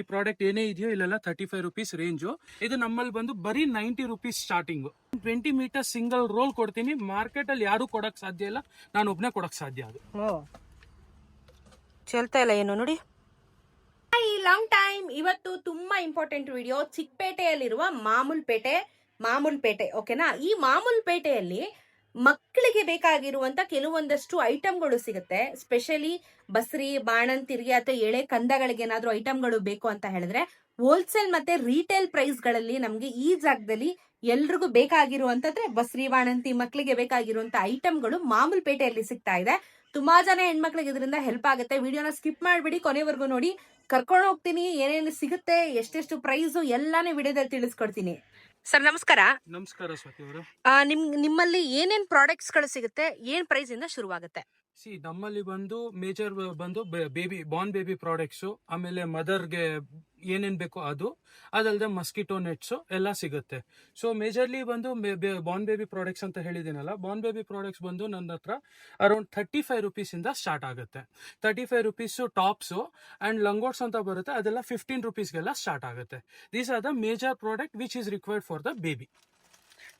ಈ ಪ್ರಾಡಕ್ಟ್ ಏನೇ ಇದೆಯೋ ಇಲ್ಲೆಲ್ಲ ತರ್ಟಿ ಫೈವ್ ರುಪೀಸ್ ರೇಂಜು ಇದು ನಮ್ಮಲ್ಲಿ ಬಂದು ಬರೀ ninety rupees starting twenty metre single roll ಕೊಡ್ತೀನಿ. ಮಾರ್ಕೆಟ್ ಅಲ್ಲಿ ಯಾರು ಕೊಡಕ್ ಸಾಧ್ಯ ಇಲ್ಲ. ನಾನು ಒಬ್ನೇ ಕೊಡಕ್ ಸಾಧ್ಯ ಅದು. ಚೆಲ್ತಾ ಇಲ್ಲ ಏನು ನೋಡಿ? ಈ ಲಾಂಗ್ ಟೈಮ್ ಇವತ್ತು ತುಂಬಾ ಇಂಪಾರ್ಟೆಂಟ್ ವಿಡಿಯೋ ಚಿಕ್ಕಪೇಟೆಯಲ್ಲಿರುವ ಮಾಮೂಲ್ ಪೇಟೆ ಮಾಮೂಲ್ ಪೇಟೆ ಓಕೆನಾ ಈ ಮಾಮೂಲ್ ಪೇಟೆಯಲ್ಲಿ ಮಕ್ಕಳಿಗೆ ಬೇಕಾಗಿರುವಂತ ಕೆಲವೊಂದಷ್ಟು ಐಟಮ್ಗಳು ಸಿಗುತ್ತೆ. ಸ್ಪೆಷಲಿ ಬಸ್ರಿ ಬಾಣಂತಿರಿಗೆ ಅಥವಾ ಎಳೆ ಕಂದಗಳಿಗೆ ಏನಾದರೂ ಐಟಮ್ಗಳು ಬೇಕು ಅಂತ ಹೇಳಿದ್ರೆ ಹೋಲ್ಸೇಲ್ ಮತ್ತೆ ರೀಟೇಲ್ ಪ್ರೈಸ್ಗಳಲ್ಲಿ ನಮ್ಗೆ ಈ ಜಾಗದಲ್ಲಿ ಎಲ್ರಿಗೂ ಬೇಕಾಗಿರುವಂತಂದ್ರೆ ಬಸ್ರಿ, ಬಾಣಂತಿ ಮಕ್ಕಳಿಗೆ ಬೇಕಾಗಿರುವಂತ ಐಟಮ್ಗಳು ಮಾಮೂಲ್ ಪೇಟೆಯಲ್ಲಿ ಸಿಗ್ತಾ ಇದೆ. ತುಂಬಾ ಜನ ಹೆಣ್ಮಕ್ಳಿಗೆ ಇದರಿಂದ ಹೆಲ್ಪ್ ಆಗುತ್ತೆ. ವಿಡಿಯೋನ ಸ್ಕಿಪ್ ಮಾಡಿಬಿಡಿ, ಕೊನೆವರೆಗೂ ನೋಡಿ. ಕರ್ಕೊಂಡು ಹೋಗ್ತೀನಿ, ಏನೇನು ಸಿಗುತ್ತೆ, ಎಷ್ಟೆಷ್ಟು ಪ್ರೈಸು ಎಲ್ಲಾನು ವಿಡಿಯೋದಲ್ಲಿ ತಿಳಿಸ್ಕೊಡ್ತೀನಿ. ಸರ್ ನಮಸ್ಕಾರ. ನಮಸ್ಕಾರ ಸ್ವಾತಿ ಅವರು. ನಿಮ್ ನಿಮ್ಮಲ್ಲಿ ಏನೇನ್ ಪ್ರಾಡಕ್ಟ್ಸ್ಗಳು ಸಿಗುತ್ತೆ ಏನ್ ಪ್ರೈಸ್ ಇಂದ ಶುರುವಾಗುತ್ತೆ? ಸಿ ನಮ್ಮಲ್ಲಿ ಬಂದು ಮೇಜರ್ ಬಂದು ಬೇಬಿ ಬಾರ್ನ್ ಬೇಬಿ ಪ್ರಾಡಕ್ಟ್ಸು ಆಮೇಲೆ ಮದರ್ಗೆ ಏನೇನು ಬೇಕೋ ಅದು ಅದಲ್ಲದೆ ಮಸ್ಕಿಟೋ ನೆಟ್ಸು ಎಲ್ಲ ಸಿಗುತ್ತೆ. ಸೊ ಮೇಜರ್ಲಿ ಬಂದು ಬಾರ್ನ್ ಬೇಬಿ ಪ್ರಾಡಕ್ಟ್ಸ್ ಅಂತ ಹೇಳಿದ್ದೀನಲ್ಲ ಬಾರ್ನ್ ಬೇಬಿ ಪ್ರಾಡಕ್ಟ್ಸ್ ಬಂದು ನನ್ನ ಹತ್ರ ಅರೌಂಡ್ ಥರ್ಟಿ ಫೈವ್ ರುಪೀಸಿಂದ ಸ್ಟಾರ್ಟ್ ಆಗುತ್ತೆ. Thirty five rupees tops and ಲಂಗೋಟ್ಸ್ ಅಂತ ಬರುತ್ತೆ, ಅದೆಲ್ಲ ಫಿಫ್ಟೀನ್ ರುಪೀಸ್ಗೆಲ್ಲ ಸ್ಟಾರ್ಟ್ ಆಗುತ್ತೆ. These are the major product which is required for the baby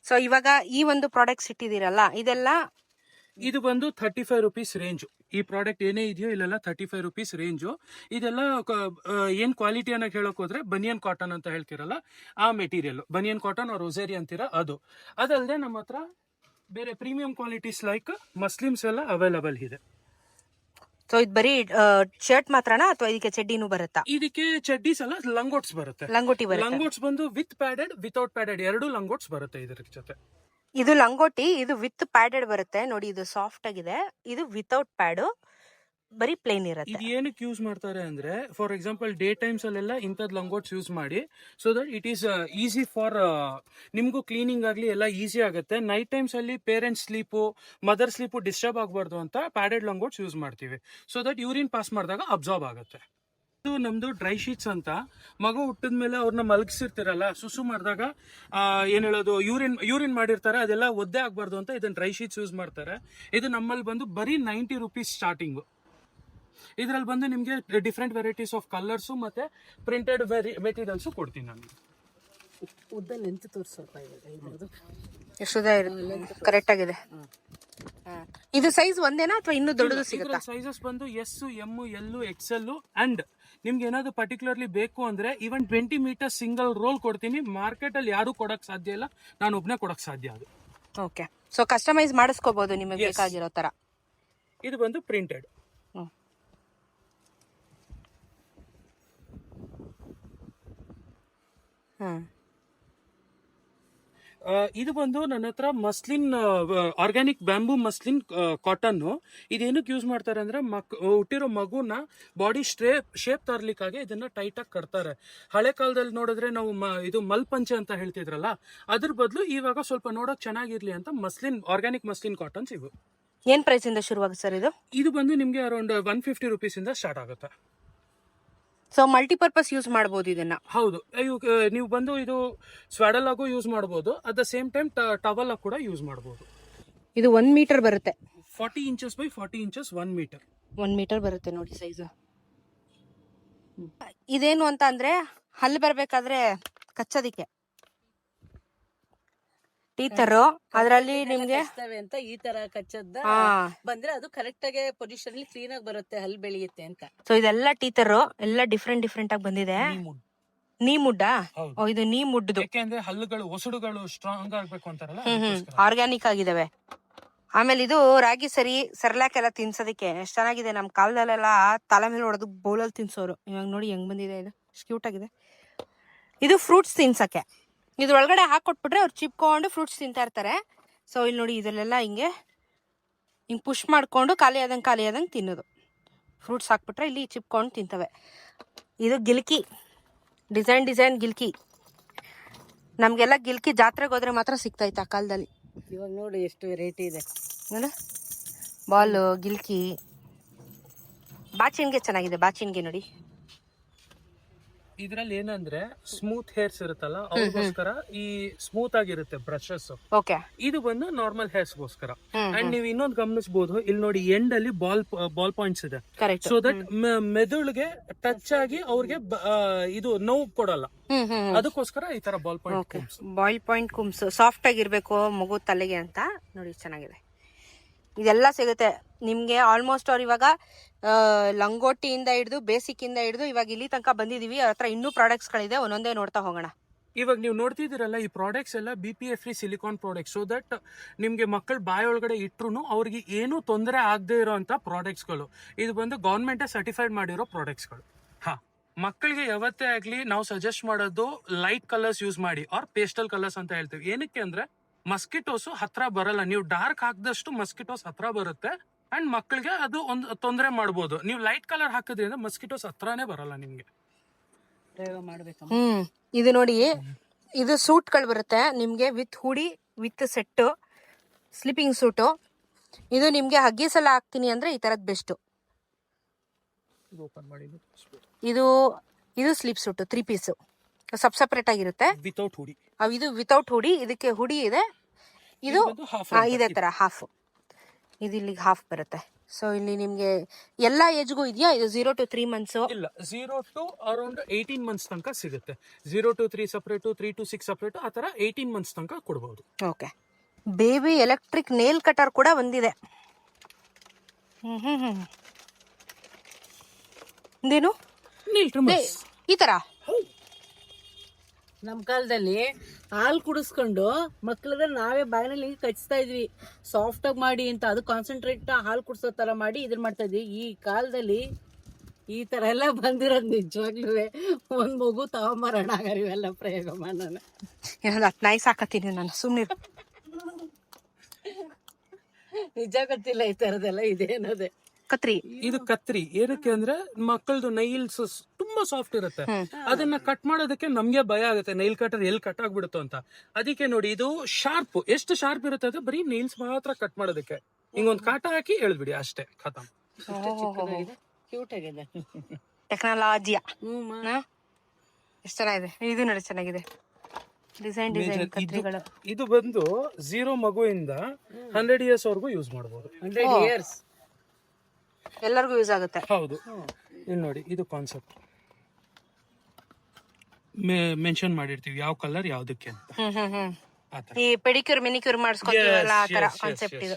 so ಇವಾಗ ಈ ಒಂದು ಪ್ರಾಡಕ್ಟ್ಸ್ ಇಟ್ಟಿದ್ದೀರಲ್ಲ, ಇದೆಲ್ಲ ಇದು ಬಂದು ಥರ್ಟಿ ಫೈವ್ ರುಪೀಸ್ ರೇಂಜು ಈ ಪ್ರಾಡಕ್ಟ್ ಏನೇ ಇದೆಯೋ ಇಲ್ಲೆಲ್ಲ ಥರ್ಟಿ ಫೈವ್ ರುಪೀಸ್ ರೇಂಜು ಇದೆಲ್ಲ ಏನು ಕ್ವಾಲಿಟಿ ಅನ್ನೋ ಹೇಳೋಕೆ ಹೋದ್ರೆ ಬನಿಯನ್ ಕಾಟನ್ ಅಂತ ಹೇಳ್ತಿರಲ್ಲ ಆ ಮೆಟೀರಿಯಲ್ ಬನಿಯನ್ ಕಾಟನ್ ಅವ್ರ ರೊಸೇರಿ ಅಂತೀರ ಅದು. ಅದಲ್ಲದೆ ನಮ್ಮ ಹತ್ರ ಬೇರೆ ಪ್ರೀಮಿಯಂ ಕ್ವಾಲಿಟೀಸ್ ಲೈಕ್ ಮಸ್ಲಿಮ್ಸ್ ಎಲ್ಲ ಅವೈಲಬಲ್ ಇದೆ. ಸೊ ಇದು ಬರೀ ಶರ್ಟ್ ಮಾತ್ರನಾ ಅಥವಾ ಇದಕ್ಕೆ ಚಡ್ಡಿನೂ ಬರುತ್ತಾ? ಇದಕ್ಕೆ ಚಡ್ಡೀಸ್ ಎಲ್ಲ ಲಂಗೋಟ್ಸ್ ಬರುತ್ತೆ. ಲಂಗೋಟಿ ಲಂಗೋಟ್ಸ್ ಬಂದು ವಿತ್ ಪ್ಯಾಡೆಡ್ ವಿತೌಟ್ ಪ್ಯಾಡೆಡ್ ಎರಡು ಲಂಗೋಟ್ಸ್ ಬರುತ್ತೆ ಇದರ ಜೊತೆ. ಇದು ಲಂಗೋಟಿ, ಇದು ವಿತ್ ಪ್ಯಾಡೆಡ್ ಬರುತ್ತೆ. ನೋಡಿ ಇದು ಸಾಫ್ಟ್ ಆಗಿದೆ. ಇದು ವಿತೌಟ್ ಪ್ಯಾಡು ಬರೀ ಪ್ಲೇನ್ ಇರುತ್ತೆ. ಇದು ಏನಕ್ಕೆ ಯೂಸ್ ಮಾಡ್ತಾರೆ ಅಂದ್ರೆ ಫಾರ್ ಎಕ್ಸಾಂಪಲ್ ಡೇ ಟೈಮ್ಸ್ ಅಲ್ಲೆಲ್ಲ ಇಂಥದ್ ಲಂಗೋಟ್ಸ್ ಯೂಸ್ ಮಾಡಿ so that it is easy for ನಿಮಗೂ ಕ್ಲೀನಿಂಗ್ ಆಗಲಿ ಎಲ್ಲ ಈಸಿ ಆಗುತ್ತೆ. ನೈಟ್ ಟೈಮ್ಸ್ ಅಲ್ಲಿ parents sleep mother sleep disturb ಆಗಬಾರ್ದು ಅಂತ ಪ್ಯಾಡೆಡ್ ಲಂಗೋಟ್ಸ್ ಯೂಸ್ ಮಾಡ್ತೀವಿ. ಸೊ ದಟ್ ಯೂರಿನ್ ಪಾಸ್ ಮಾಡಿದಾಗ ಅಬ್ಸಾರ್ಬ್ ಆಗುತ್ತೆ. ಇದು ನಮ್ದು ಡ್ರೈ ಶೀಟ್ಸ್ ಅಂತ. ಮಗು ಹುಟ್ಟಿದ ಮೇಲೆ ಅವ್ರನ್ನ ಮಲಗಿಸಿರ್ತಿರಲ್ಲ ಸುಸು ಮಾಡಿದಾಗ ಏನ್ ಹೇಳೋದು ಯೂರಿನ್ ಯೂರಿನ್ ಮಾಡಿರ್ತಾರೆ ಅದೆಲ್ಲ ಒದ್ದೆ ಆಗ್ಬಾರ್ದು ಅಂತ ಇದನ್ನ ಡ್ರೈ ಶೀಟ್ಸ್ ಯೂಸ್ ಮಾಡ್ತಾರೆ. ಇದು ನಮ್ಮಲ್ಲಿ ಬಂದು ಬರೀ ನೈಂಟಿ ರುಪೀಸ್ ಸ್ಟಾರ್ಟಿಂಗು ಇದರಲ್ಲಿ ಬಂದು ನಿಮಗೆ ಡಿಫ್ರೆಂಟ್ ವೆರೈಟೀಸ್ ಆಫ್ ಕಲರ್ಸು ಮತ್ತೆ ಪ್ರಿಂಟೆಡ್ ಮೆಟೀರಿಯಲ್ಸು ಕೊಡ್ತೀನಿ ನಾನು. ಉದ್ದ ಲೆಂತ್ ಇದ್ರದ್ದು. ಎಷ್ಟು ಕರೆಕ್ಟ್ ಆಗಿದೆ. ಇದು ಸೈಜ್ ಒಂದೇನಾ ಅಥವಾ ಇನ್ನೂ ದೊಡ್ಡದು ಸಿಗುತ್ತಾ? ಸೈಜಸ್ ಬಂದು S M L XL and ನಿಮ್ಗೆ ಏನಾದ್ರು ಪರ್ಟಿಕ್ಯುಲರ್ಲಿ ಬೇಕು ಅಂದ್ರೆ even twenty metre single roll ಕೊಡ್ತೀನಿ. ಮಾರ್ಕೆಟ್ ಅಲ್ಲಿ ಯಾರು ಕೊಡಕ್ ಸಾಧ್ಯ ಇಲ್ಲ. ನಾನು ಒಬ್ನೇ ಕೊಡಕ್ ಸಾಧ್ಯ ಅದು. ಓಕೆ ಸೊ ಕಸ್ಟಮೈಸ್ ಮಾಡಿಸ್ಕೋಬಹುದು ನಿಮಗೆ. ಬೇಕಾಗಿರೋ ತರ. ಇದು ಬಂದು ಪ್ರಿಂಟೆಡ್ ಹ್ಮ್. ಇದು ಬಂದು ನನ್ನ ಹತ್ರ muslin organic bamboo muslin cotton ಇದೇನಕ್ಕೆ use ಮಾಡ್ತಾರೆ ಅಂದ್ರೆ ಮಕ್ ಹುಟ್ಟಿರೋ ಮಗುನ ಬಾಡಿ ಸ್ಟ್ರೇ ಶೇಪ್ ತರ್ಲಿಕ್ಕಾಗಿ ಇದನ್ನ ಟೈಟ್ ಆಗಿ ಕಟ್ತಾರೆ. ಹಳೆ ಕಾಲದಲ್ಲಿ ನೋಡಿದ್ರೆ ನಾವು ಮ- ಇದು ಮಲ್ಪಂಚೆ ಅಂತ ಹೇಳ್ತಿದ್ರಲ್ಲ ಅದ್ರ ಬದಲು ಇವಾಗ ಸ್ವಲ್ಪ ನೋಡೋಕ್ ಚೆನ್ನಾಗಿರ್ಲಿ ಅಂತ ಮಸ್ಲಿನ್ ಆರ್ಗ್ಯಾನಿಕ್ ಮಸ್ಲಿನ್ ಕಾಟನ್ಸ್ ಇವು. ಏನ್ ಪ್ರೈಸ್ ಇಂದ ಶುರುವಾಗುತ್ತೆ ಸರ್ ಇದು? ಇದು ಬಂದು ನಿಮ್ಗೆ ಅರೌಂಡ್ ಒನ್ ಫಿಫ್ಟಿ ರುಪೀಸ್ ಇಂದ ಸ್ಟಾರ್ಟ್ ಆಗುತ್ತೆ. ಸೊ ಮಲ್ಟಿಪರ್ಪಸ್ ಯೂಸ್ ಮಾಡಬಹುದು ಇದನ್ನ. ಹೌದು. ಇವು ನೀವು ಬಂದು ಇದು ಸ್ವಾಡಲ್ ಆಗು ಯೂಸ್ ಮಾಡ್ಬೋದು. At the same time towel ಕೂಡ ಯೂಸ್ ಮಾಡ್ಬೋದು. ಇದು ಒನ್ ಮೀಟರ್ ಬರುತ್ತೆ. Forty inches by forty inches one metre one metre ಬರುತ್ತೆ ನೋಡಿ ಸೈಜ್ ಇದೇನು ಅಂತ ಅಂದ್ರೆ ಹಲ್ಲು ಬರ್ಬೇಕಾದ್ರೆ ಕಚ್ಚೋದಿಕ್ಕೆ. ಟೀಚರ್ ಅದರಲ್ಲಿ ನಿಮ್ಗೆ ಅಂತ ಈ ತರ ಕಚ್ಚದ್ದ ಹಾ. ಬಂದ್ರೆ ಅದು ಕರೆಕ್ಟ್ ಆಗಿ ಪೊಸಿಷನ್ ಅಲ್ಲಿ ಕ್ಲೀನ್ ಆಗಿ ಬರುತ್ತೆ ಹಲ್ ಬೆಳೆಯುತ್ತೆ ಅಂತ. ಸೊ ಇದೆಲ್ಲ ಟೀಚರ್ ಎಲ್ಲ ಡಿಫ್ರೆಂಟ್ ಡಿಫ್ರೆಂಟ್ ಆಗಿ ಬಂದಿದೆ. ನೀ ಮುಡ್ಡ? ಓ ಇದು ನೀ ಮುಡ್ದು. ಯಾಕೆಂದ್ರೆ ಹಲ್ಲುಗಳು ಒಸಡುಗಳು ಸ್ಟ್ರಾಂಗ್ ಆಗ್ಬೇಕು ಅಂತಾರಲ್ಲ ಹ್ಮ್ ಹ್ಮ್. ಅದಕ್ಕೋಸ್ಕರ. ಆರ್ಗ್ಯಾನಿಕ್ ಆಗಿದಾವೆ. ಆಮೇಲೆ ಇದು ರಾಗಿ ಸರಿ ಸರ್ಲಾಕ್ ಎಲ್ಲ ತಿನ್ಸೋದಕ್ಕೆ ಎಷ್ಟು ಚೆನ್ನಾಗಿದೆ ನಮ್ ಕಾಲದಲ್ಲೆಲ್ಲ ತಲೆ ಮೇಲೆ ಹೊಡೆದು ಬೌಲಲ್ಲಿ ತಿನ್ಸೋರು. ಇವಾಗ ನೋಡಿ ಹೆಂಗ್ ಬಂದಿದೆ ಇದು. ಕ್ಯೂಟ್ ಆಗಿದೆ. ಇದು ಫ್ರೂಟ್ಸ್ ತಿನ್ಸಕ್ಕೆ. ಇದ್ರೊಳಗಡೆ ಹಾಕೊಟ್ಬಿಟ್ರೆ ಅವ್ರು ಚಿಪ್ಕೊಂಡು ಫ್ರೂಟ್ಸ್ ತಿಂತಾ ಇರ್ತಾರೆ. ಸೊ ಇಲ್ಲಿ ನೋಡಿ ಇದರಲ್ಲೆಲ್ಲ ಹಿಂಗೆ ಹಿಂಗೆ ಪುಷ್ ಮಾಡಿಕೊಂಡು ಖಾಲಿ ಆದಂಗೆ ಖಾಲಿ ಆದಂಗೆ ತಿನ್ನೋದು. ಫ್ರೂಟ್ಸ್ ಹಾಕ್ಬಿಟ್ರೆ ಇಲ್ಲಿ ಚಿಪ್ಕೊಂಡು ತಿಂತವೆ. ಇದು ಗಿಲ್ಕಿ. Design design ಗಿಲ್ಕಿ. ನಮಗೆಲ್ಲ ಗಿಲ್ಕಿ ಜಾತ್ರೆಗೆ ಹೋದ್ರೆ ಮಾತ್ರ ಸಿಗ್ತೈತೆ ಆ ಕಾಲದಲ್ಲಿ. ಇವಾಗ ನೋಡಿ ಎಷ್ಟು ವೆರೈಟಿ ಇದೆ. ನೋಡ. ಬಾಲು ಗಿಲ್ಕಿ. ಬಾಚಿನ್ಗೆ ಚೆನ್ನಾಗಿದೆ ಬಾಚಿನ್ಗೆ ನೋಡಿ. ಇದ್ರಲ್ಲಿ ಏನಂದ್ರೆ ಸ್ಮೂತ್ ಹೇರ್ಸ್ ಇರುತ್ತಲ್ಲ ಅವ್ರಿಗೋಸ್ಕರ ಈ ಸ್ಮೂತ್ ಆಗಿರುತ್ತೆ ಬ್ರಷಸ್ ಓಕೆ ಇದು ಬಂದು ನಾರ್ಮಲ್ ಹೇರ್ಸ್ಗೋಸ್ಕರ ಅಂಡ್ ನೀವು ಇನ್ನೊಂದು ಗಮನಿಸಬಹುದು ಇಲ್ಲಿ ನೋಡಿ ಎಂಡ್ ಅಲ್ಲಿ ಬಾಲ್ ಬಾಲ್ ಪಾಯಿಂಟ್ಸ್ ಇದೆ. ಸೊ ದಟ್ ಮೆದುಳಿಗೆ ಟಚ್ ಆಗಿ ಅವ್ರಿಗೆ ಇದು ನೋವು ಕೊಡಲ್ಲ. ಅದಕ್ಕೋಸ್ಕರ ಈ ತರ ball point ball point ಕುಮ್ಸ್ soft ಆಗಿರ್ಬೇಕು ಮಗು ತಲೆಗೆ ಅಂತ. ನೋಡಿ ಚೆನ್ನಾಗಿದೆ. ಇದೆಲ್ಲ ಸಿಗುತ್ತೆ. ನಿಮಗೆ ಆಲ್ಮೋಸ್ಟ್ ಅವ್ರು ಇವಾಗ ಲಂಗೋಟಿಯಿಂದ ಹಿಡಿದು, ಬೇಸಿಕ್ಕಿಂದ ಹಿಡಿದು ಇವಾಗ ಇಲ್ಲಿ ತನಕ ಬಂದಿದೀವಿ. ಅವ್ರ ಹತ್ರ ಇನ್ನೂ ಪ್ರಾಡಕ್ಟ್ಸ್ಗಳಿದೆ ಒಂದೊಂದೇ ನೋಡ್ತಾ ಹೋಗೋಣ. ಇವಾಗ ನೀವು ನೋಡ್ತಿದ್ದೀರಲ್ಲ, ಈ ಪ್ರಾಡಕ್ಟ್ಸ್ ಎಲ್ಲ B P F free silicone product so that ನಿಮ್ಗೆ ಮಕ್ಕಳು ಬಾಯೊಳಗಡೆ ಇಟ್ಟರು ಅವ್ರಿಗೆ ಏನೂ ತೊಂದರೆ ಆಗದೆ ಇರೋಂಥ ಪ್ರಾಡಕ್ಟ್ಸ್ಗಳು ಇದು ಬಂದು ಗೌರ್ಮೆಂಟೇ ಸರ್ಟಿಫೈಡ್ ಮಾಡಿರೋ ಪ್ರಾಡಕ್ಟ್ಸ್ಗಳು ಹಾ. ಮಕ್ಕಳಿಗೆ ಯಾವತ್ತೇ ಆಗಲಿ ನಾವು ಸಜೆಸ್ಟ್ ಮಾಡೋದು ಲೈಟ್ ಕಲರ್ಸ್ ಯೂಸ್ ಮಾಡಿ ಆರ್ ಪೇಸ್ಟಲ್ ಕಲರ್ಸ್ ಅಂತ ಹೇಳ್ತೀವಿ. ಏನಕ್ಕೆ ಅಂದ್ರೆ ಮಸ್ಕಿಟೋಸ್ ಹತ್ರ ಬರಲ್ಲ. ನೀವು ಡಾರ್ಕ್ ಹಾಕಿದಷ್ಟು ಮಸ್ಕಿಟೋಸ್ ಹತ್ರ ಬರುತ್ತೆ. ಅಂಡ್ ಮಕ್ಕಳಿಗೆ ಅದು ಒಂದು ತೊಂದರೆ ಮಾಡ್ಬೋದು. ನೀವು ಲೈಟ್ ಕಲರ್ ಹಾಕಿದ್ರಿಂದ ಮಸ್ಕಿಟೋಸ್ ಹತ್ರನೇ ಬರಲ್ಲ ನಿಮ್ಗೆ. ಹ್ಮ್ ಇದು ನೋಡಿ ಇದು ಸೂಟ್ಗಳು ಬರುತ್ತೆ. ನಿಮಗೆ ವಿತ್ ಹುಡಿ ವಿತ್ ಸೆಟ್ಟು ಸ್ಲೀಪಿಂಗ್ ಸೂಟು ಇದು ನಿಮಗೆ ಹಗ್ಗೀಸ್ ಎಲ್ಲ ಹಾಕ್ತೀನಿ ಅಂದ್ರೆ ಈ ಥರದ್ದು ಬೆಸ್ಟು ಓಪನ್ ಮಾಡಿ ಇದು ಇದು ಸ್ಲೀಪ್ ಸೂಟು ತ್ರೀ ಪೀಸು ಸಪ್ ಸಪ್ರೇಟ್ ಆಗಿರುತ್ತೆ. ವಿತೌಟ್ ಹುಡಿ ಅವ್ ಇದು ವಿತೌಟ್ ಹುಡಿ ಇದಕ್ಕೆ ಹುಡಿ ಇದೆ. ಇದು. ಇದೇ ತರ ಹಾಫ್ ಇದು ಇಲ್ಲಿಗೆ ಹಾಫ್ ಬರುತ್ತೆ. ಸೊ ಇಲ್ಲಿ ನಿಮ್ಗೆ ಎಲ್ಲಾ ಏಜ್ಗೂ ಇದೆಯಾ? ಇದು ಜೀರೋ ಟು ತ್ರೀ ಮಂತ್ಸ್ ಇಲ್ಲ zero to around eighteen months ತನಕ ಸಿಗುತ್ತೆ. Zero to three separate three to six separate ಆ ಥರ ಏಯ್ಟೀನ್ ಮಂತ್ಸ್ ತನಕ ಕೊಡ್ಬೋದು. Okay baby electric nail cutter ಕೂಡ ಬಂದಿದೆ ಹ್ಮ್ ಹ್ಮ್ ಹ್ಮ್ ಇದೇನು ಈ ತರ? ನಮ್ಮ ಕಾಲದಲ್ಲಿ ಹಾಲು ಕುಡಿಸ್ಕೊಂಡು ಮಕ್ಳಿಗೆ ನಾವೇ ಬಾಗಿನಲ್ಲಿ ಕಚ್ತಾ ಇದ್ವಿ. ಸಾಫ್ಟಾಗಿ ಮಾಡಿ ಅಂತ ಅದು ಕಾನ್ಸಂಟ್ರೇಟ್ ಹಾಲು ಕುಡಿಸೋ ಥರ ಮಾಡಿ ಇದನ್ನ ಮಾಡ್ತಾ ಇದ್ವಿ. ಈ ಕಾಲದಲ್ಲಿ ಈ ಥರ ಎಲ್ಲ ಬಂದಿರೋದು ನಿಜವಾಗ್ಲೂ ಒಂದು ಮಗು ತಗೊಂಬರೋಣ ಇವೆಲ್ಲ ಪ್ರಯೋಗ ಮಾಡೋಣ. ಇನ್ನೊಂದು ಹತ್ತು ನಾಯಿ ಸಾಕತ್ತೀನಿ ನಾನು ಸುಮ್ಮನೆ ನಿಜ ಗೊತ್ತಿಲ್ಲ ಈ ಥರದ್ದೆಲ್ಲ ಇದೆ ಅನ್ನೋದೇ. ಕತ್ರಿ. ಇದು ಕತ್ರಿ. ಏನಕ್ಕೆ ಅಂದ್ರೆ ಮಕ್ಕಳದು ನೈಲ್ಸ್ ತುಂಬಾ ಸಾಫ್ಟ್ ಇರುತ್ತೆ. ಅದನ್ನ ಕಟ್ ಮಾಡೋದಕ್ಕೆ ನಮ್ಗೆ ಭಯ ಆಗುತ್ತೆ. ನೈಲ್ ಕಟರ್ ಎಲ್ಲಿ ಕಟ್ ಆಗ್ಬಿಡುತ್ತೋ ಅಂತ. ಅದಕ್ಕೆ ನೋಡಿ ಇದು ಶಾರ್ಪ್ ಎಷ್ಟು ಶಾರ್ಪ್ ಇರುತ್ತೆ ಅಂದ್ರೆ ಬರೀ ನೈಲ್ಸ್ ಮಾತ್ರ ಕಟ್ ಮಾಡೋದಕ್ಕೆ. ಹಿಂಗೊಂದು ಕಾಟ ಹಾಕಿ ಹೇಳ್ಬಿಡಿ ಅಷ್ಟೇ ಖತಮ್. ಕ್ಯೂಟ್ ಆಗಿದೆ. ಟೆಕ್ನಾಲಜಿಯಾ ಎಷ್ಟು ಚೆನ್ನಾಗಿದೆ? ಇದು ನೋಡಿ ಚೆನ್ನಾಗಿದೆ. ಡಿಸೈನ್ ಡಿಸೈನ್ ಇದು ಕತ್ರಿಗಳು. ಇದು ಬಂದು ಝೀರೋ ಮಗುವಿಂದ ಹಂಡ್ರೆಡ್ ಇಯರ್ಸ್ ವರೆಗೂ ಯೂಸ್ ಮಾಡಬಹುದು ಹಂಡ್ರೆಡ್ ಇಯರ್ಸ್ ಎಲ್ಲರಿಗೂ ಯೂಸ್ ಆಗುತ್ತೆ. ಹೌದು. ಇಲ್ಲಿ ನೋಡಿ ಇದು ಕಾನ್ಸೆಪ್ಟ್ ಮೆನ್ಷನ್ ಮಾಡಿರ್ತೀವಿ ಯಾವ ಕಲರ್ ಯಾವ್ದಕ್ಕೆ ಅಂತ. ಹ್ಮ್ ಹ್ಮ್ ಹ್ಮ್. ಆ ತರ. ಈ ಪೆಡಿಕ್ಯೂರ್ ಮಿನಿಕ್ಯೂರ್ ಮಾಡಿಸ್ಕೊತೀವಲ್ಲ ಆ ತರ ಕಾನ್ಸೆಪ್ಟ್ ಇದು.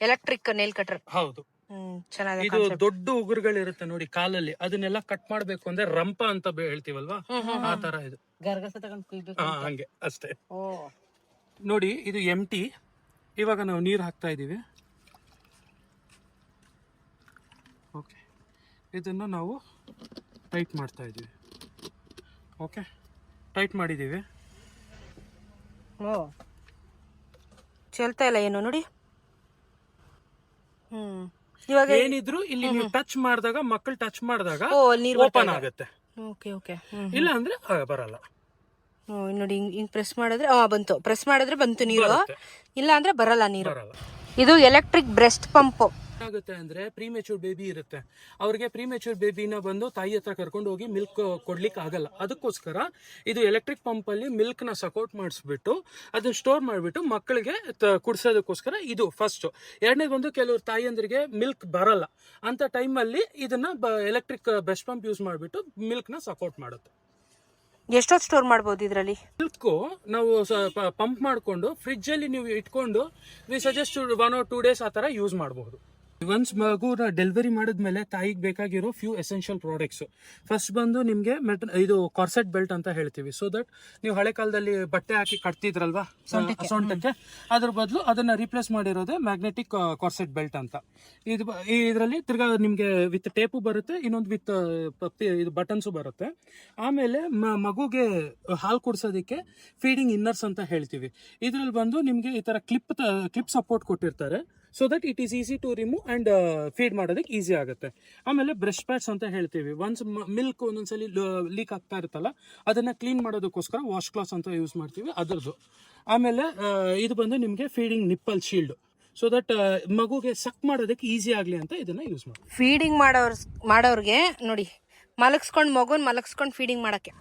ಎಲೆಕ್ಟ್ರಿಕ್ ನೇಲ್ ಕಟರ್ ಹೌದು. ಇದು ದೊಡ್ಡ ಉಗುರುಗಳಿರುತ್ತೆ ನೋಡಿ ಕಾಲಲ್ಲಿ. ಅದನ್ನೆಲ್ಲ ಕಟ್ ಮಾಡ್ಬೇಕು ಅಂದ್ರೆ ರಂಪ ಅಂತ ಹೇಳ್ತೀವಲ್ವಾ? ಆ ತರ ಇದು. ಹಂಗೆ ಅಷ್ಟೇ. ನೋಡಿ ಇದು ಎಂ ಟಿ ಇವಾಗ ನಾವು ನೀರ್ ಹಾಕ್ತಾ ಇದೀವಿ ಓಕೆ ಇದನ್ನ ನಾವು ಟೈಟ್ ಮಾಡ್ತಾ ಇದ್ದೀವಿ. ಓಕೆ ಟೈಟ್ ಮಾಡಿದ್ದೀವಿ. ಓ. ಚೆಲ್ತಾ ಇಲ್ಲ ಏನು ನೋಡಿ? ಹ್ಮ್. ಇವಾಗ ಏನಿದ್ರು ಇಲ್ಲಿ ನೀವು ಟಚ್ ಮಾಡಿದಾಗ ಮಕ್ಕಳು ಟಚ್ ಮಾಡಿದಾಗ ಓಪನ್ ಆಗುತ್ತೆ. ಓಕೆ ಓಕೆ ಇಲ್ಲ ಅಂದ್ರೆ ಬರಲ್ಲ. ನೋಡಿ ಹಿಂಗ್ ಹಿಂಗ್ ಪ್ರೆಸ್ ಮಾಡಿದ್ರೆ ಆ ಬಂತು. ಪ್ರೆಸ್ ಮಾಡಿದ್ರೆ ಬಂತು ನೀರು. ಇಲ್ಲ ಅಂದ್ರೆ ಬರಲ್ಲ ನೀರು. ಇದು ಎಲೆಕ್ಟ್ರಿಕ್ ಬ್ರೆಸ್ಟ್ ಪಂಪ್ ಆಗುತ್ತೆ ಅಂದ್ರೆ ಪ್ರೀಮೆಚೂರ್ ಬೇಬಿ ಇರುತ್ತೆ. ಅವ್ರಿಗೆ ಪ್ರೀಮೆಚೂರ್ ಬೇಬಿನ ಬಂದು ತಾಯಿ ಹತ್ರ ಕರ್ಕೊಂಡು ಹೋಗಿ ಮಿಲ್ಕ್ ಕೊಡ್ಲಿಕ್ಕೆ ಆಗಲ್ಲ. ಅದಕ್ಕೋಸ್ಕರ ಇದು ಎಲೆಕ್ಟ್ರಿಕ್ ಪಂಪ್ ಅಲ್ಲಿ ಮಿಲ್ಕ್ನ ಸಪೋರ್ಟ್ ಮಾಡಿಸ್ಬಿಟ್ಟು ಅದನ್ನ ಸ್ಟೋರ್ ಮಾಡಿಬಿಟ್ಟು ಮಕ್ಕಳಿಗೆ ಕುಡ್ಸೋದಕ್ಕೋಸ್ಕರ ಇದು ಫಸ್ಟ್ ಎರಡನೇ ಬಂದು ಕೆಲವರು ತಾಯಿಯಂದ್ರಿಗೆ ಮಿಲ್ಕ್ ಬರಲ್ಲ. ಅಂತ ಟೈಮಲ್ಲಿ ಇದನ್ನ ಎಲೆಕ್ಟ್ರಿಕ್ ಬ್ರೆಸ್ಟ್ ಪಂಪ್ ಯೂಸ್ ಮಾಡಿಬಿಟ್ಟು ಮಿಲ್ಕ್ನ ಸಪೋರ್ಟ್ ಮಾಡುತ್ತೆ. ಎಷ್ಟೊತ್ತು ಸ್ಟೋರ್ ಮಾಡ್ಬೋದು ಇದರಲ್ಲಿ? ಮಿಲ್ಕು ನಾವು ಪಂಪ್ ಮಾಡಿಕೊಂಡು ಫ್ರಿಜ್ ಅಲ್ಲಿ ನೀವು ಇಟ್ಕೊಂಡು we suggest one or two days ಆ ಥರ ಯೂಸ್ ಮಾಡಬಹುದು ಒನ್ಸ್ ಮಗುನ ಡೆಲಿವರಿ ಮಾಡಿದ್ಮೇಲೆ ತಾಯಿಗೆ ಬೇಕಾಗಿರೋ ಫ್ಯೂ ಎಸೆನ್ಷಿಯಲ್ ಪ್ರಾಡಕ್ಟ್ಸ್ ಫಸ್ಟ್ ಬಂದು ನಿಮಗೆ ಮೆಟ್ ಇದು ಕಾರ್ಸೆಟ್ ಬೆಲ್ಟ್ ಅಂತ ಹೇಳ್ತೀವಿ. ಸೊ ದಟ್ ನೀವು ಹಳೆ ಕಾಲದಲ್ಲಿ ಬಟ್ಟೆ ಹಾಕಿ ಕಟ್ತಿದ್ರಲ್ವಾ? ಸೊಂಟಕ್ಕೆ. ಅದ್ರ ಬದಲು ಅದನ್ನ ರೀಪ್ಲೇಸ್ ಮಾಡಿರೋದೇ ಮ್ಯಾಗ್ನೆಟಿಕ್ ಕಾರ್ಸೆಟ್ ಬೆಲ್ಟ್ ಅಂತ. ಇದು ಇದರಲ್ಲಿ ತಿರ್ಗಾ ನಿಮಗೆ ವಿತ್ ಟೇಪು ಬರುತ್ತೆ ಇನ್ನೊಂದು ವಿತ್ ಇದು ಬಟನ್ಸು ಬರುತ್ತೆ. ಆಮೇಲೆ ಮ- ಮಗುಗೆ ಹಾಲು ಕುಡಿಸೋದಕ್ಕೆ ಫೀಡಿಂಗ್ ಇನ್ನರ್ಸ್ ಅಂತ ಹೇಳ್ತೀವಿ. ಇದರಲ್ಲಿ ಬಂದು ನಿಮಗೆ ಈ ಥರ ಕ್ಲಿಪ್ ಕ್ಲಿಪ್ ಸಪೋರ್ಟ್ ಕೊಟ್ಟಿರ್ತಾರೆ. So that it is easy to remove and feed ಮಾಡೋದಕ್ಕೆ ಈಸಿ ಆಗುತ್ತೆ. ಆಮೇಲೆ ಬ್ರಷ್ ಪ್ಯಾಡ್ಸ್ ಅಂತ ಹೇಳ್ತೀವಿ. ಒನ್ಸ್ ಮಿಲ್ಕ್ ಒಂದೊಂದ್ಸಲಿ ಲೀಕ್ ಆಗ್ತಾ ಇರುತ್ತಲ್ಲ ಅದನ್ನು ಕ್ಲೀನ್ ಮಾಡೋದಕ್ಕೋಸ್ಕರ ವಾಶ್ ಕ್ಲಾಸ್ ಅಂತ ಯೂಸ್ ಮಾಡ್ತೀವಿ ಅದರದ್ದು. ಆಮೇಲೆ ಇದು ಬಂದು ನಿಮಗೆ feeding nipple shield so that ಮಗುಗೆ ಸಕ್ ಮಾಡೋದಕ್ಕೆ ಈಸಿ ಆಗಲಿ ಅಂತ ಇದನ್ನು ಯೂಸ್ ಮಾಡಿ ಫೀಡಿಂಗ್ ಮಾಡೋರ್ ಮಾಡೋರ್ಗೆ ನೋಡಿ ಮಲಗಿಸ್ಕೊಂಡು ಮಗುನ ಮಲಗಿಸ್ಕೊಂಡು ಫೀಡಿಂಗ್ ಮಾಡಕ್ಕೆ.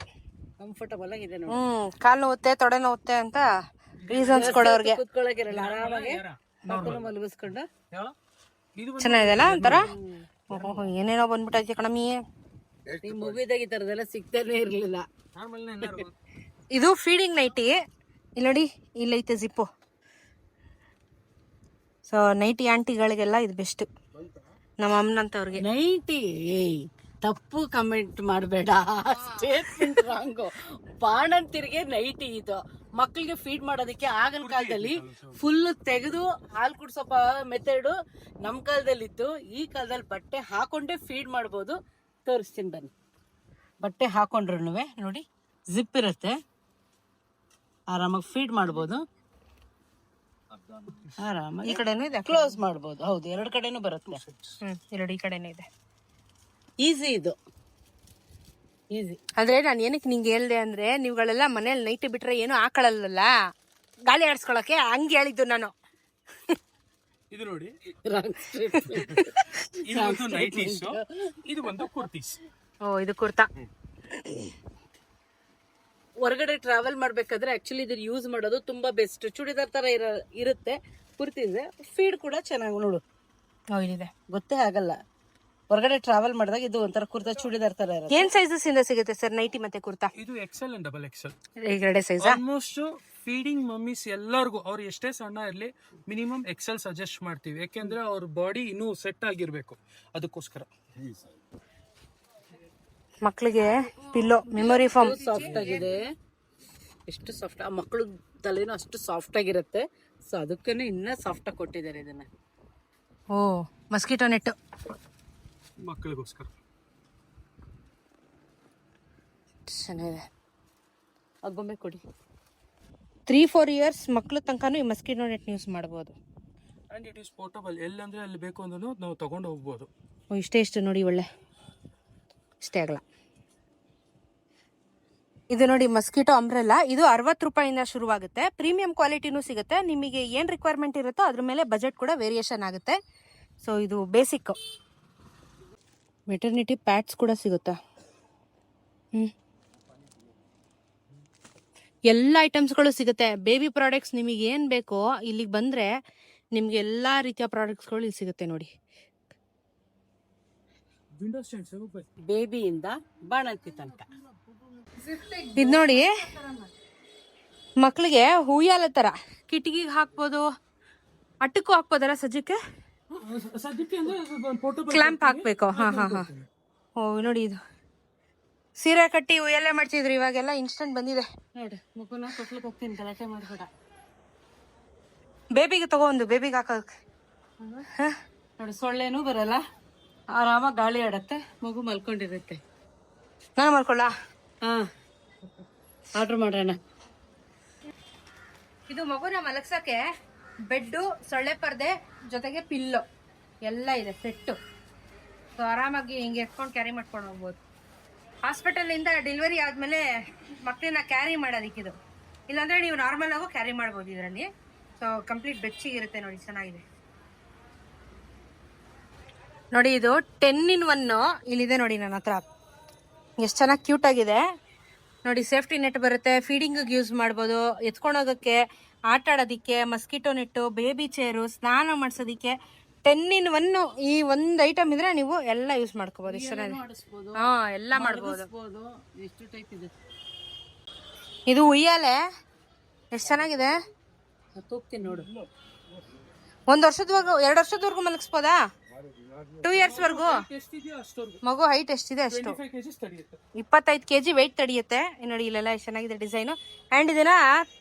ಕಂಫರ್ಟಬಲ್ ಆಗಿದೆ ಕಾಲು ನೋವುತ್ತೆ ತೊಡೆ ನೋವುತ್ತೆ ಅಂತ ರೀಸನ್ಸ್ ಕೊಡೋರ್ಗೆ. ಆರಾಮಾಗಿ. ಮಲಗಿಸ್ಕೊಂಡು? ಚೆನ್ನಾಗಿದೆಲ್ಲ ಒಂಥರ? ಓಹೋ ಏನೇನೋ ಬಂದ್ಬಿಟ್ಟೈತೆ ಕಣಮಿ ಈ ಮೂವಿದಾಗ ಈ ಥರದೆಲ್ಲ ಸಿಗ್ತಾನೆ ಇರಲಿಲ್ಲ. ಇದು ಫೀಡಿಂಗ್ ನೈಟಿ ಇಲ್ಲಿ ನೋಡಿ ಇಲ್ಲೈತೆ ಜಿಪ್ಪು ಸೊ ನೈಟಿ ಆಂಟಿಗಳಿಗೆಲ್ಲ ಇದು ಬೆಸ್ಟ್ ನಮ್ಮ ಅಮ್ಮನಂತವ್ರಿಗೆ. ನೈಟಿ ಏಯ್ ತಪ್ಪು ಕಮೆಂಟ್ ಮಾಡಬೇಡ. ಸ್ಟೇಟ್ಮೆಂಟ್ ರಾಂಗು ಬಾಣಂತಿರಿಗೆ ನೈಟಿ ಇದು. ಮಕ್ಕಳಿಗೆ ಫೀಡ್ ಮಾಡೋದಕ್ಕೆ ಆಗಿನ ಕಾಲದಲ್ಲಿ ಫುಲ್ ತೆಗೆದು ಹಾಲು ಕುಡ್ಸೋ ಮೆಥಡ್ ನಮ್ಮ ಕಾಲದಲ್ಲಿ ಇತ್ತು ಈ ಕಾಲದಲ್ಲಿ ಬಟ್ಟೆ ಹಾಕೊಂಡೇ ಫೀಡ್ ಮಾಡ್ಬೋದು. ತೋರಿಸ್ತೀನಿ ಬನ್ನಿ. ಬಟ್ಟೆ ಹಾಕೊಂಡ್ರು ನೋಡಿ ಜಿಪ್ ಇರುತ್ತೆ. ಆರಾಮಾಗಿ ಫೀಡ್ ಮಾಡ್ಬೋದು. ಆರಾಮ ಈ ಕಡೆನೂ ಇದೆ. ಕ್ಲೋಸ್ ಮಾಡ್ಬೋದು. ಹೌದು ಎರಡು ಕಡೆನೂ ಬರುತ್ತೆ. ಹ್ಮ್ ಎರಡು ಈ ಕಡೆನೂ ಇದೆ. ಈಸಿ ಇದು. ಈಸಿ ಅಂದ್ರೆ ನಾನು ಏನಕ್ಕೆ ನಿಂಗೆ ಹೇಳ್ದೆ ಅಂದ್ರೆ ನೀವುಗಳೆಲ್ಲ ಮನೇಲಿ ನೈಟ್ ಬಿಟ್ರೆ ಏನು ಹಾಕೊಳ್ಳಲ್ಲ ಗಾಳಿ ಆಡಿಸ್ಕೊಳಕ್ಕೆ ಹಂಗೆ ಹೇಳಿದ್ದು ನಾನು. ಇದು ನೋಡಿ. ಇದು ಒಂದು ನೈಟೀಸ್ ಇದು ಒಂದು ಕುರ್ತೀಸ್ ಓ ಇದು ಕುರ್ತಾ ಹೊರಗಡೆ ಟ್ರಾವೆಲ್ ಮಾಡ್ಬೇಕಾದ್ರೆ ಆಕ್ಚುಲಿ ಇದ್ರ ಯೂಸ್ ಮಾಡೋದು ತುಂಬಾ ಬೆಸ್ಟ್ ಚೂಡಿದಾರ್ ತರ ಇರ ಇರುತ್ತೆ. ಕುರ್ತಿದ್ರೆ ಫೀಡ್ ಕೂಡ ಚೆನ್ನಾಗಿ ನೋಡು. ಗೊತ್ತೇ ಆಗಲ್ಲ. ಹೊರಗಡೆ ಟ್ರಾವೆಲ್ ಮಾಡಿದಾಗ ಇದು ಒಂಥರ ಕುರ್ತಾ ಚೂಡಿದಾರ್ ತರ ಇರುತ್ತೆ. ಏನ್ ಸೈಜಸ್ ಇಂದ ಸಿಗುತ್ತೆ ಸರ್ ನೈಟಿ ಮತ್ತೆ ಕುರ್ತಾ? ಇದು ಎಕ್ಸೆಲ್ ಅಂಡ್ ಡಬಲ್ ಎಕ್ಸೆಲ್ ಎರಡೇ ಸೈಜ್ ಆಲ್ಮೋಸ್ಟ್ ಫೀಡಿಂಗ್ ಮಮ್ಮೀಸ್ ಎಲ್ಲರಿಗೂ ಅವ್ರು ಎಷ್ಟೇ ಸಣ್ಣ ಇರಲಿ ಮಿನಿಮಮ್ ಎಕ್ಸೆಲ್ ಸಜೆಸ್ಟ್ ಮಾಡ್ತೀವಿ. ಯಾಕೆಂದ್ರೆ ಅವ್ರ ಬಾಡಿ ಇನ್ನೂ ಸೆಟ್ ಆಗಿರ್ಬೇಕು. ಅದಕ್ಕೋಸ್ಕರ. ಮಕ್ಕಳಿಗೆ ಪಿಲ್ಲೋ ಮೆಮೊರಿ ಫಾರ್ಮ್ ಸಾಫ್ಟ್ ಆಗಿದೆ. ಎಷ್ಟು ಸಾಫ್ಟ್ ಆ ಮಕ್ಕಳು ತಲೆನೂ ಅಷ್ಟು ಸಾಫ್ಟ್ ಆಗಿರುತ್ತೆ. ಸೊ ಅದಕ್ಕೇನೆ ಇನ್ನೂ ಸಾಫ್ಟಾಗಿ ಆಗಿ ಕೊಟ್ಟಿದ್ದಾರೆ ಇದನ್ನ. ಓ ಮಸ್ಕಿಟೋ ನೆಟ್ ಮಕ್ಕಳಿಗೋಸ್ಕರ ಚೆನ್ನಾಗಿದೆ ಗೊಂಬೆ ಕೊಡಿ. ತ್ರೀ ಫೋರ್ ಇಯರ್ಸ್ ಮಕ್ಳ ತನಕನೂ ಈ ಮಸ್ಕಿಟೋ ನೆಟ್ ಯೂಸ್ ಮಾಡ್ಬೋದು. ಅಂಡ್ ಇಟ್ ಈಸ್ ಪೋರ್ಟಬಲ್ ಎಲ್ಲಂದ್ರೆ ಅಲ್ಲಿ ಬೇಕು ಅಂದ್ರೂ ನಾವು ತಗೊಂಡು ಹೋಗ್ಬೋದು. ಓ ಇಷ್ಟೇ ಇಷ್ಟು ನೋಡಿ ಒಳ್ಳೆ. ಇಷ್ಟೇ ಆಗಲ್ಲ. ಇದು ನೋಡಿ ಮಸ್ಕಿಟೋ ಅಂಬ್ರೆಲ್ಲ ಇದು ಅರವತ್ತು ರೂಪಾಯಿಂದ ಶುರುವಾಗುತ್ತೆ. ಪ್ರೀಮಿಯಂ ಕ್ವಾಲಿಟಿನೂ ಸಿಗುತ್ತೆ. ನಿಮಗೆ ಏನು ರಿಕ್ವೈರ್ಮೆಂಟ್ ಇರುತ್ತೋ ಅದ್ರ ಮೇಲೆ ಬಜೆಟ್ ಕೂಡ ವೇರಿಯೇಷನ್ ಆಗುತ್ತೆ. ಸೊ ಇದು ಬೇಸಿಕ್ ಮೆಟರ್ನಿಟಿ ಪ್ಯಾಡ್ಸ್ ಕೂಡ ಸಿಗುತ್ತಾ? ಹ್ಞೂ ಎಲ್ಲ ಐಟಮ್ಸ್ಗಳು ಸಿಗುತ್ತೆ. ಬೇಬಿ ಪ್ರಾಡಕ್ಟ್ಸ್ ನಿಮಗೆ ಏನು ಬೇಕೋ ಇಲ್ಲಿಗೆ ಬಂದರೆ ನಿಮಗೆ ಎಲ್ಲ ರೀತಿಯ ಪ್ರಾಡಕ್ಟ್ಸ್ಗಳು ಇಲ್ಲಿ ಸಿಗುತ್ತೆ ನೋಡಿ. ಬೇಬಿಯಿಂದ ಬಾಣಂತಿ ತನಕ. ಇದು ನೋಡಿ. ಮಕ್ಕಳಿಗೆ ಹೂಯಾಲ ಥರ ಕಿಟಕಿಗೆ ಹಾಕ್ಬೋದು ಅಟ್ಟಕ್ಕೂ ಹಾಕ್ಬೋದಲ್ಲ ಸಜ್ಜಕ್ಕೆ? ಸದ್ಯಕ್ಕೆ ಅಂದ್ರೆ ಪೋರ್ಟಬಲ್ ಕ್ಲಾಂಪ್ ಹಾಕ್ಬೇಕು. ಹಾ ಹಾ ಹಾ. ಓ ನೋಡಿ ಇದು. ಸೀರೆ ಕಟ್ಟಿ ಎಲ್ಲ ಮಾಡ್ತಿದ್ರು ಇವಾಗೆಲ್ಲ ಇನ್ಸ್ಟೆಂಟ್ ಬಂದಿದೆ. ನೋಡಿ ಮಗುನ ಕೊಟ್ಲಕ್ಕೆ ಹೋಗ್ತೀನಿ ಗಲಾಟೆ ಮಾಡಬೇಡ. ಬೇಬಿಗೆ ತಗೋ ಒಂದು ಬೇಬಿಗೆ ಹಾಕೋಕೆ. ನೋಡಿ ಸೊಳ್ಳೆನೂ ಬರಲ್ಲ. ಆರಾಮ ಗಾಳಿ ಆಡತ್ತೆ ಮಗು ಮಲ್ಕೊಂಡಿರುತ್ತೆ. ನಾನು ಮಾಡ್ಕೊಳ್ಳ ಹಾ. ಆರ್ಡ್ರ್ ಮಾಡೋಣ ಇದು ಮಗುನ ಮಲಗ್ಸಕ್ಕೆ ಬೆಡ್ಡು, ಸೊಳ್ಳೆ ಪರ್ದೆ, ಜೊತೆಗೆ ಪಿಲ್ಲು. ಎಲ್ಲ ಇದೆ ಸೆಟ್ಟು ಸೊ ಆರಾಮಾಗಿ ಹಿಂಗೆ ಎತ್ಕೊಂಡು ಕ್ಯಾರಿ ಮಾಡ್ಕೊಂಡು ಹೋಗ್ಬೋದು. ಹಾಸ್ಪಿಟಲಿಂದ ಡೆಲಿವರಿ ಆದಮೇಲೆ ಮಕ್ಕಳನ್ನ ಕ್ಯಾರಿ ಮಾಡೋದಕ್ಕಿದು ಇಲ್ಲಾಂದರೆ ನೀವು ನಾರ್ಮಲ್ ಆಗೋ ಕ್ಯಾರಿ ಮಾಡ್ಬೋದು ಇದರಲ್ಲಿ. ಸೊ ಕಂಪ್ಲೀಟ್ ಬೆಚ್ಚಿಗಿರುತ್ತೆ ನೋಡಿ, ಚೆನ್ನಾಗಿದೆ. ನೋಡಿ ಇದು ಟೆನ್ ಇನ್ ಒನ್ನು ಇಲ್ಲಿದೆ ನೋಡಿ ನನ್ನ ಹತ್ರ. ಎಷ್ಟು ಚೆನ್ನಾಗಿ ಕ್ಯೂಟ್ ಆಗಿದೆ. ನೋಡಿ ಸೇಫ್ಟಿ ನೆಟ್ ಬರುತ್ತೆ ಫೀಡಿಂಗಿಗೆ ಯೂಸ್ ಮಾಡ್ಬೋದು. ಎತ್ಕೊಂಡೋಗೋಕ್ಕೆ ಆಟ ಆಡೋದಕ್ಕೆ ಮಸ್ಕಿಟೋ ನೆಟ್ಟು ಬೇಬಿ ಚೇರು ಸ್ನಾನ ಮಾಡಿಸೋದಕ್ಕೆ ಟೆನ್ ಇನ್ ಒನ್ ಈ ಒಂದು ಐಟಮ್ ಇದ್ರೆ ನೀವು ಎಲ್ಲ ಯೂಸ್ ಮಾಡ್ಕೋಬಹುದು ಇಷ್ಟು ಹಾ ಎಲ್ಲ ಮಾಡ್ಬೋದು. ಇದೆ? ಉಯ್ಯಾಲೆ. ಎಷ್ಟು ಚೆನ್ನಾಗಿದೆ? ನೋಡು. ಒಂದು ವರ್ಷದವರೆಗೂ ಎರಡು ವರ್ಷದವರೆಗೂ ಮಲಗಿಸ್ಬೋದಾ? ಟೂ ಇಯರ್ಸ್ವರೆಗೂ ಮಗು ಹೈಟ್ ಎಷ್ಟಿದೆ ಅಷ್ಟು? ಇಪ್ಪತ್ತೈದು ಕೆ ಜಿ ವೆಯ್ಟ್ ತಡೆಯುತ್ತೆ ನೋಡಿ ಇಲ್ಲೆಲ್ಲ ಎಷ್ಟು ಚೆನ್ನಾಗಿದೆ ಡಿಸೈನು ಆ್ಯಂಡ್ ಇದನ್ನ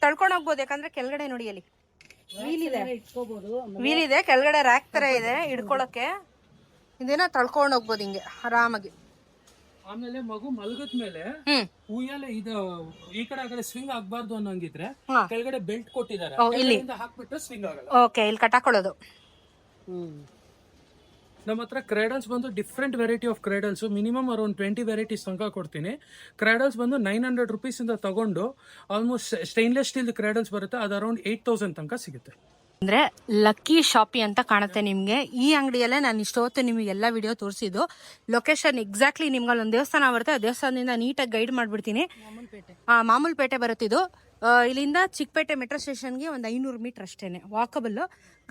ತಳ್ಕೊಂಡು ಹೋಗ್ಬೋದು ಯಾಕಂದ್ರೆ ಕೆಳಗಡೆ ನೋಡಿ ಅಲ್ಲಿ. ವೀಲ್ ಇದೆ. ವೀಲ್ ಇದೆ ಕೆಳಗಡೆ ರ್ಯಾಕ್ ತರ ಇದೆ ಹಿಡ್ಕೊಳಕ್ಕೆ. ಇದನ್ನ ತಳ್ಕೊಂಡು ಹೋಗ್ಬೋದು ಹಿಂಗೆ ಆರಾಮಾಗಿ. ಆಮೇಲೆ ಮಗು ಮಲಗದ ಮೇಲೆ ಉಯ್ಯಾಲೆ ಇದು ಈ ಕಡೆ ಆಗಲೇ ಸ್ವಿಂಗ್ ಆಗ್ಬಾರ್ದು ಅನ್ನೋಂಗಿದ್ರೆ ಕೆಳಗಡೆ ಬೆಲ್ಟ್ ಕೊಟ್ಟಿದ್ದಾರೆ. ಹಾಕ್ಬಿಟ್ಟು ಸ್ವಿಂಗ್ ಆಗಲ್ಲ. ಓಕೆ ಇಲ್ಲಿ ಕಟ್ಟಾಕೊಳ್ಳೋದು ಹ್ಮ್. ನಮ್ಮ ಹತ್ರ ಕ್ರೈಡಲ್ಸ್ ಬಂದು different variety of cradles minimum around twenty varieties ತನಕ ಕೊಡ್ತೀನಿ. ಕ್ರೈಡಲ್ಸ್ ಬಂದು ನೈನ್ ಹಂಡ್ರೆಡ್ ರುಪೀಸಿಂದ ತಗೊಂಡು ಆಲ್ಮೋಸ್ಟ್ ಸ್ಟೈನ್ಲೆಸ್ ಸ್ಟೀಲ್ ಕ್ರೈಡಲ್ಸ್ ಬರುತ್ತೆ ಅದು ಅರೌಂಡ್ ಏಯ್ಟ್ ತೌಸಂಡ್ ತನಕ ಸಿಗುತ್ತೆ. ಅಂದ್ರೆ ಲಕ್ಕಿ ಶಾಪಿ ಅಂತ ಕಾಣುತ್ತೆ ನಿಮ್ಗೆ. ಈ ಅಂಗಡಿಯಲ್ಲೇ ನಾನು ಇಷ್ಟೊತ್ತು ನಿಮಗೆ ಎಲ್ಲ ವಿಡಿಯೋ ತೋರಿಸಿದ್ದು. ಲೊಕೇಶನ್ ಎಕ್ಸಾಕ್ಟ್ಲಿ ನಿಮ್ಗೆ ಅಲ್ಲೊಂದು ದೇವಸ್ಥಾನ ಬರುತ್ತೆ ಆ ದೇವಸ್ಥಾನದಿಂದ ನೀಟಾಗಿ ಗೈಡ್ ಮಾಡ್ಬಿಡ್ತೀನಿ. ಆ ಮಾಮೂಲ್ಪೇಟೆ ಬರುತ್ತಿದ್ದು ಆ, ಇಲ್ಲಿಂದ ಚಿಕ್ಕಪೇಟೆ ಮೆಟ್ರೋ ಸ್ಟೇಷನ್ಗೆ ಒಂದು ಐನೂರು ಮೀಟರ್ ಅಷ್ಟೇ ವಾಕಬಲ್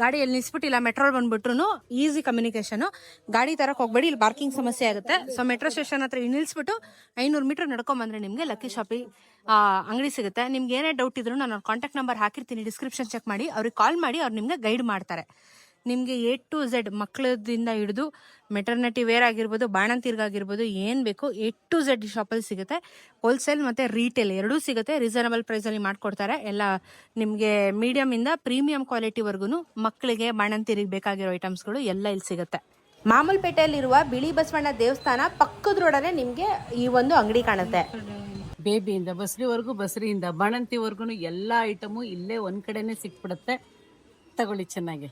ಗಾಡಿ ಎಲ್ಲಿ ನಿಲ್ಸ್ಬಿಟ್ಟು ಇಲ್ಲ ಮೆಟ್ರೋಲ್ ಬಂದ್ಬಿಟ್ರು ಈಸಿ ಕಮ್ಯುನಿಕೇಶನ್ ಗಾಡಿ ತರಕ್ಕೆ ಹೋಗ್ಬೇಡಿ, ಇಲ್ಲಿ ಪಾರ್ಕಿಂಗ್ ಸಮಸ್ಯೆ ಆಗುತ್ತೆ. ಸೊ ಮೆಟ್ರೋ ಸ್ಟೇಷನ್ ಹತ್ರ ನಿಲ್ಲಿಸ್ಬಿಟ್ಟು ಐನೂರು ಮೀಟರ್ ನಡ್ಕೊಂಬಂದ್ರೆ ನಿಮಗೆ ಲಕ್ಕಿ ಶಾಪಿ ಅಂಗಡಿ ಸಿಗುತ್ತೆ. ನಿಮ್ಗೆ ಏನೇ ಡೌಟ್ ಇದ್ರು ನಾನು ಕಾಂಟ್ಯಾಕ್ಟ್ ನಂಬರ್ ಹಾಕಿರ್ತೀನಿ ಡಿಸ್ಕ್ರಿಪ್ಷನ್ ಚೆಕ್ ಮಾಡಿ, ಅವ್ರಿಗೆ ಕಾಲ್ ಮಾಡಿ ಅವ್ರು ನಿಮ್ಗೆ ಗೈಡ್ ಮಾಡ್ತಾರೆ. ನಿಮಗೆ ಎ ಟು ಝೆಡ್ ಮಕ್ಕಳದಿಂದ ಹಿಡಿದು ಮೆಟರ್ನಿಟಿ ವೇರ್ ಆಗಿರ್ಬೋದು, ಬಾಣಂತಿರ್ಗಾಗಿರ್ಬೋದು ಏನು ಬೇಕು ಎ ಟು ಝೆಡ್ ಶಾಪಲ್ಲಿ ಸಿಗುತ್ತೆ. ಹೋಲ್ಸೇಲ್ ಮತ್ತು ರೀಟೇಲ್ ಎರಡೂ ಸಿಗುತ್ತೆ. ರೀಸನಬಲ್ ಪ್ರೈಸಲ್ಲಿ ಮಾಡಿಕೊಡ್ತಾರೆ. ಎಲ್ಲ ನಿಮಗೆ ಮೀಡಿಯಮಿಂದ ಪ್ರೀಮಿಯಂ ಕ್ವಾಲಿಟಿವರೆಗೂ ಮಕ್ಕಳಿಗೆ ಬಾಣಂತಿರಿಗೆ ಬೇಕಾಗಿರೋ ಐಟಮ್ಸ್ಗಳು ಎಲ್ಲ ಇಲ್ಲಿ ಸಿಗುತ್ತೆ. ಮಾಮೂಲ್ಪೇಟೆಯಲ್ಲಿರುವ ಬಿಳಿ ಬಸವಣ್ಣ ದೇವಸ್ಥಾನ ಪಕ್ಕದ ನಿಮಗೆ ನಿಮ್ಗೆ ಈ ಒಂದು ಅಂಗಡಿ ಕಾಣುತ್ತೆ. ಬೇಬಿಯಿಂದ, ಬಸರಿವರೆಗೂ ಬಸರಿಯಿಂದ ಬಾಣಂತಿವರೆಗೂ ಎಲ್ಲ ಐಟಮು ಇಲ್ಲೇ ಒಂದು ಕಡೆನೇ ಸಿಕ್ಬಿಡುತ್ತೆ. ತಗೊಳ್ಳಿ ಚೆನ್ನಾಗಿ.